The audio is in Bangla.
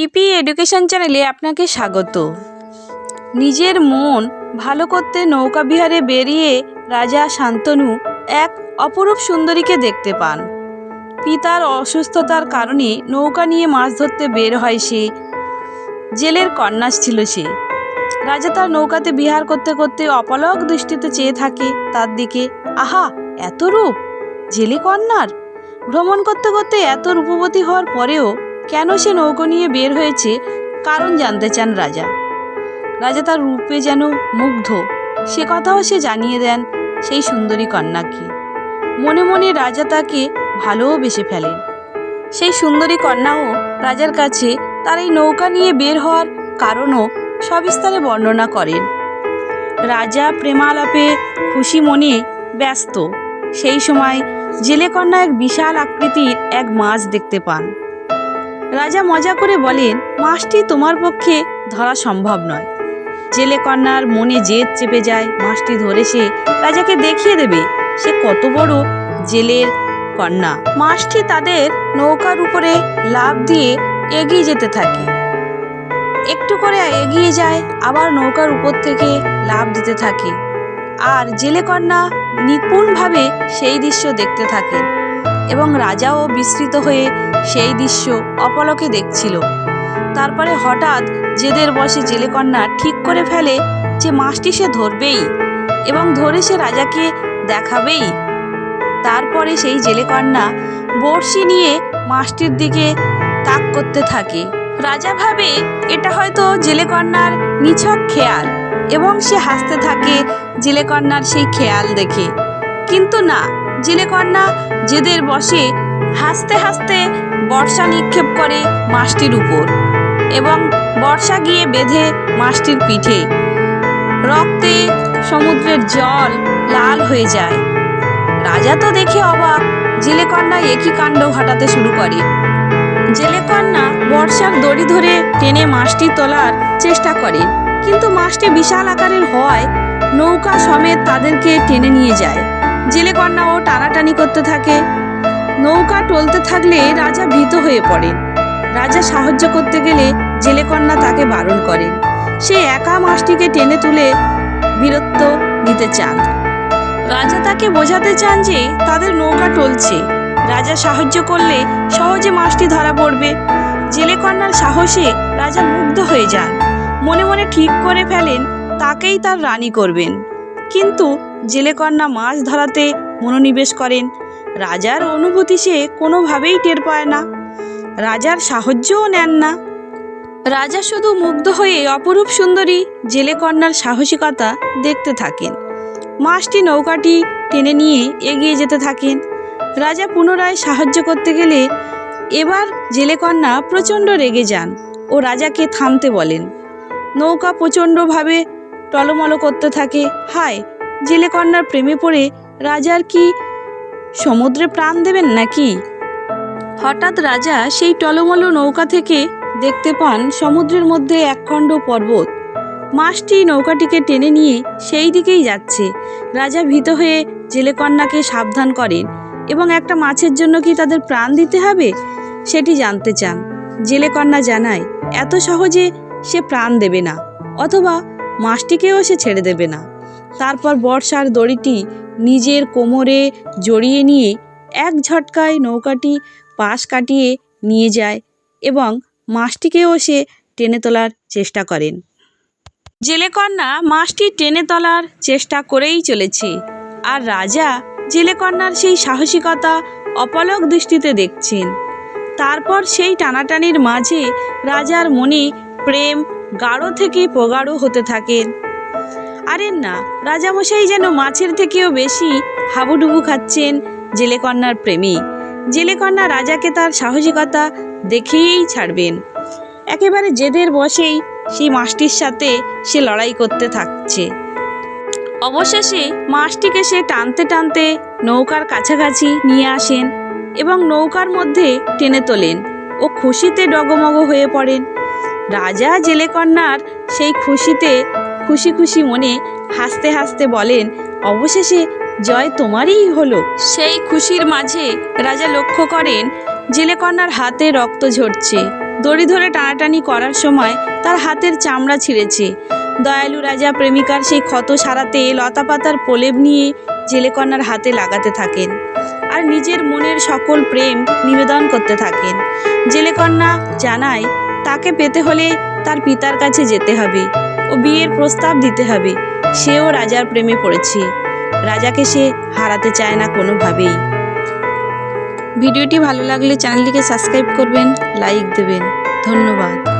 পিপি এডুকেশন চ্যানেলে আপনাকে স্বাগত। নিজের মন ভালো করতে নৌকা বিহারে বেরিয়ে রাজা শান্তনু এক অপরূপ সুন্দরীকে দেখতে পান। পিতার অসুস্থতার কারণে নৌকা নিয়ে মাছ ধরতে বের হয় সে। জেলের কন্যা ছিল সে। রাজা তার নৌকাতে বিহার করতে করতে অপলক দৃষ্টিতে চেয়ে থাকে, তার দিকে, আহা, এত রূপ! জেলে কন্যার? ভ্রমণ করতে করতে এত রূপবতী হওয়ার পরেও কেন সে নৌকো নিয়ে বের হয়েছে কারণ জানতে চান রাজা। রাজা তার রূপে যেন মুগ্ধ। সে কথাও সে জানিয়ে দেন সেই সুন্দরী কন্যাকে। মনে মনে রাজা তাকে ভালোবেসে ফেলেন। সেই সুন্দরী কন্যাও রাজার কাছে তার এই নৌকা নিয়ে বের হওয়ার কারণও সবিস্তারে বর্ণনা করেন। রাজা প্রেমালাপে খুশি মনে ব্যস্ত। সেই সময় জেলে কন্যা এক বিশাল আকৃতির এক মাছ দেখতে পান। রাজা মজা করে বলেন মাছটি তোমার পক্ষে ধরা সম্ভব নয়। জেলে কন্যার মনে জেদ চেপে যায় মাছটি ধরে সে রাজাকে দেখিয়ে দেবে। সে কত বড় জেলের কন্যা। মাছটি তাদের নৌকার উপরে লাভ দিয়ে এগিয়ে যেতে থাকে। একটু করে এগিয়ে যায়, আবার নৌকার উপর থেকে লাভ দিতে থাকে। আর জেলে কন্যা নিপুণভাবে সেই দৃশ্য দেখতে থাকেন। এবং রাজাও বিস্মৃত হয়ে সেই দৃশ্য অপলকে দেখছিল। তারপরে হঠাৎ জেদের বসে জেলে কন্যা ঠিক করে ফেলে যে মাছটি সে ধরবেই এবং ধরে সে রাজাকে দেখাবেই। তারপরে সেই জেলে কন্যা বড়শি নিয়ে মাছটির দিকে তাক করতে থাকে। রাজা ভাবে এটা হয়তো জেলে কন্যার নিছক খেয়াল এবং সে হাসতে থাকে জেলে কন্যার সেই খেয়াল দেখে। কিন্তু না জেলে কন্যা জেদের বসে হাসতে হাসতে বর্ষা নিক্ষেপ করে মাছটির উপর এবং বর্ষা গিয়ে বেঁধে মাছটির পিঠে। রক্তে সমুদ্রের জল লাল হয়ে যায়। রাজা তো দেখে অবাক জেলে কন্যা একই কাণ্ড ঘটাতে শুরু করে। জেলে কন্যা বর্ষার দড়ি ধরে টেনে মাছটি তোলার চেষ্টা করে, কিন্তু মাছটি বিশাল আকারের হওয়ায় নৌকা সমেত তাদেরকে টেনে নিয়ে যায়। জেলে কন্যাও টানাটানি করতে থাকে। নৌকা টলতে থাকলে রাজা ভীত হয়ে পড়েন। রাজা সাহায্য করতে গেলে জেলে কন্যা তাকে বারণ করেন। সে একা মাছটিকে টেনে তুলে বীরত্ব নিতে চান। রাজা তাকে বোঝাতে চান যে তাদের নৌকা টলছে। রাজা সাহায্য করলে সহজে মাছটি ধরা পড়বে। জেলে কন্যার সাহসে রাজা মুগ্ধ হয়ে যান। মনে মনে ঠিক করে ফেলেন, তাকেই তার রানী করবেন। কিন্তু জেলে কন্যা মাছ ধরাতে মনোনিবেশ করেন। রাজার অনুভূতি সে কোনোভাবেই টের পায় না। রাজার সাহায্যও নেন না। রাজা শুধু মুগ্ধ হয়ে অপরূপ সুন্দরী জেলে কন্যার সাহসিকতা দেখতে থাকেন। মাছটি নৌকাটি টেনে নিয়ে এগিয়ে যেতে থাকেন। রাজা পুনরায় সাহায্য করতে গেলে এবার জেলে কন্যা প্রচণ্ড রেগে যান ও রাজাকে থামতে বলেন। নৌকা প্রচণ্ডভাবে টলমল করতে থাকে। হায় জেলে কন্যার প্রেমে পড়ে রাজার কি সমুদ্রে প্রাণ দেবেন নাকি? হঠাৎ রাজা সেই টলমল নৌকা থেকে দেখতে পান সমুদ্রের মধ্যে একখণ্ড পর্বত। মাছটি নৌকাটিকে টেনে নিয়ে সেই দিকেই যাচ্ছে। রাজা ভীত হয়ে জেলে কন্যাকে সাবধান করেন এবং একটা মাছের জন্য কি তাদের প্রাণ দিতে হবে? সেটি জানতে চান। জেলে কন্যা জানায়, এত সহজে সে প্রাণ দেবে না, অথবা মাছটিকেও সে ছেড়ে দেবে না। তারপর বর্ষার দড়িটি নিজের কোমরে জড়িয়ে নিয়ে এক ঝটকায় নৌকাটি পাশ কাটিয়ে নিয়ে যায় এবং মাছটিকেও সে টেনে তোলার চেষ্টা করেন। জেলেকন্যা মাছটি টেনে তোলার চেষ্টা করেই চলেছে আর রাজা জেলেকন্যার সেই সাহসিকতা অপলক দৃষ্টিতে দেখছেন। তারপর সেই টানাটানির মাঝে রাজার মনে প্রেম গাঢ় থেকে প্রগাঢ় হতে থাকেন আরে না, রাজামশাই যেন মাছের থেকেও বেশি হাবুডুবু খাচ্ছেন জেলে কন্যার প্রেমী। জেলে কন্যা রাজাকে তার সাহসিকতা দেখেই ছাড়বেন। একেবারে জেদের বসেই সেই মাছটির সাথে সে লড়াই করতে থাকছে। অবশেষে মাছটিকে সে টানতে টানতে নৌকার কাছাকাছি নিয়ে আসেন এবং নৌকার মধ্যে টেনে তোলেন ও খুশিতে ডগমগ হয়ে পড়েন। রাজা জেলে কন্যার সেই খুশিতে খুশি খুশি মনে হাসতে হাসতে বলেন, অবশেষে জয় তোমারই হলো। সেই খুশির মাঝে রাজা লক্ষ্য করেন, জেলে কন্যার হাতে রক্ত ঝরছে। দড়ি ধরে টানাটানি করার সময় তার হাতের চামড়া ছিঁড়েছে। দয়ালু রাজা প্রেমিকার সেই ক্ষত সারাতে লতাপাতার প্রলেপ নিয়ে জেলেকন্যার হাতে লাগাতে থাকেন আর নিজের মনের সকল প্রেম নিবেদন করতে থাকেন। জেলেকন্যা জানায়, তাকে পেতে হলে তার পিতার কাছে যেতে হবে। ও বিয়ের প্রস্তাব দিতে হবে। সেও রাজার প্রেমে পড়েছে। রাজাকে সে হারাতে চায় না কোনোভাবেই। ভিডিওটি ভালো লাগলে চ্যানেলটিকে সাবস্ক্রাইব করবেন, লাইক দেবেন। ধন্যবাদ।